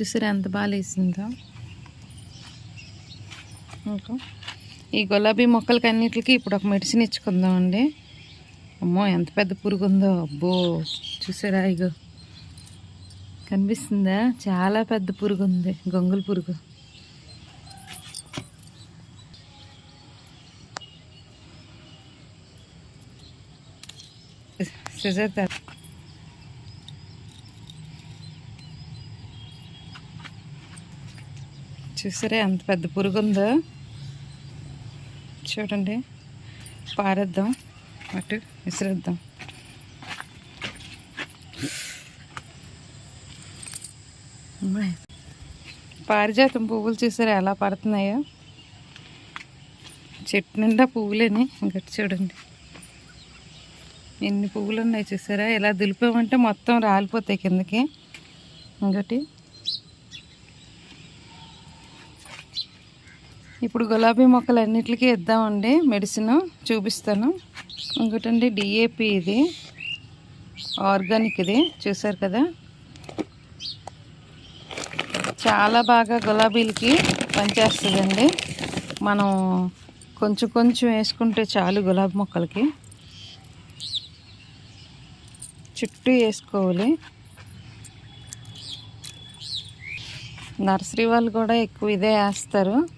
చూసారా ఎంత బాగా లేసిందో. ఇంకా ఈ గులాబీ మొక్కలకి అన్నిటికి ఇప్పుడు ఒక మెడిసిన్ ఇచ్చుకుందామండి. అమ్మో ఎంత పెద్ద పురుగు ఉందో అబ్బో చూసారా ఇగో. కనిపిస్తుందా? చాలా పెద్ద పురుగు ఉంది గొంగుల పురుగు. సిజర్ చూసారా? ఎంత పెద్ద పురుగు ఉందో చూడండి. పారేద్దాం. అటు విసిరేద్దాం. పారిజాతం పువ్వులు చూసారా? ఎలా పడుతున్నాయో. చెట్టు నిండా పువ్వులేని. ఇంకటి చూడండి. ఎన్ని పువ్వులు ఉన్నాయి చూసారా? ఇలా దులిపామంటే మొత్తం రాలిపోతాయి కిందకి. ఇంకటి. ఇప్పుడు గులాబీ మొక్కలు అన్నిటికీ ఇద్దామండి మెడిసిన్ చూపిస్తాను. ఇంకోటండి డిఏపి ఇది. ఆర్గానిక్ ఇది చూసారు కదా? చాలా బాగా గులాబీలకి పనిచేస్తుందండి. మనం కొంచెం కొంచెం వేసుకుంటే చాలు గులాబీ మొక్కలకి. చుట్టూ వేసుకోవాలి. నర్సరీ వాళ్ళు కూడా ఎక్కువ ఇదే వేస్తారు.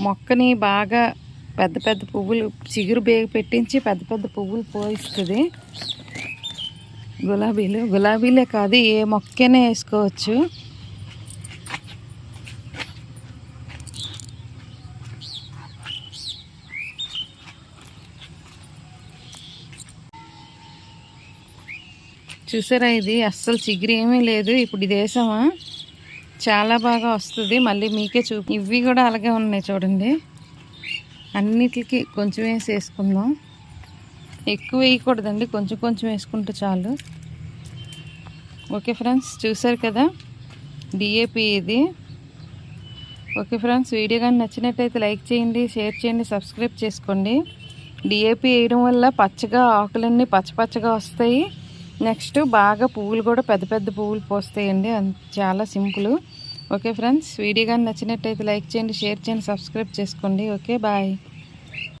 మొక్కని బాగా పెద్ద పెద్ద పువ్వులు చిగురు బేగు పెట్టించి పెద్ద పెద్ద పువ్వులు పోయిస్తుంది. గులాబీలు గులాబీలే కాదు ఏ మొక్కనే వేసుకోవచ్చు. చూసారా ఇది? అస్సలు చిగురు ఏమీ లేదు. ఇప్పుడు ఇది వేసామా చాలా బాగా వస్తుంది. మళ్ళీ మీకే చూ ఇవి కూడా అలాగే ఉన్నాయి చూడండి. అన్నిటికి కొంచెం వేసి వేసుకుందాం ఎక్కువ వేయకూడదండి. కొంచెం కొంచెం వేసుకుంటే చాలు. ఓకే ఫ్రెండ్స్ చూసారు కదా? డిఏపి ఇది. ఓకే ఫ్రెండ్స్ వీడియో కానీ నచ్చినట్టయితే లైక్ చేయండి షేర్ చేయండి సబ్స్క్రైబ్ చేసుకోండి. డిఏపి వేయడం వల్ల పచ్చగా ఆకులన్నీ పచ్చపచ్చగా వస్తాయి. నెక్స్ట్ బాగా పువ్వులు కూడా పెద్ద పెద్ద పువ్వులు పోస్తాయండి. చాలా సింపుల్. ఓకే ఫ్రెండ్స్ వీడియో కానీ నచ్చినట్టయితే లైక్ చేయండి షేర్ చేయండి సబ్స్క్రైబ్ చేసుకోండి. Okay bye.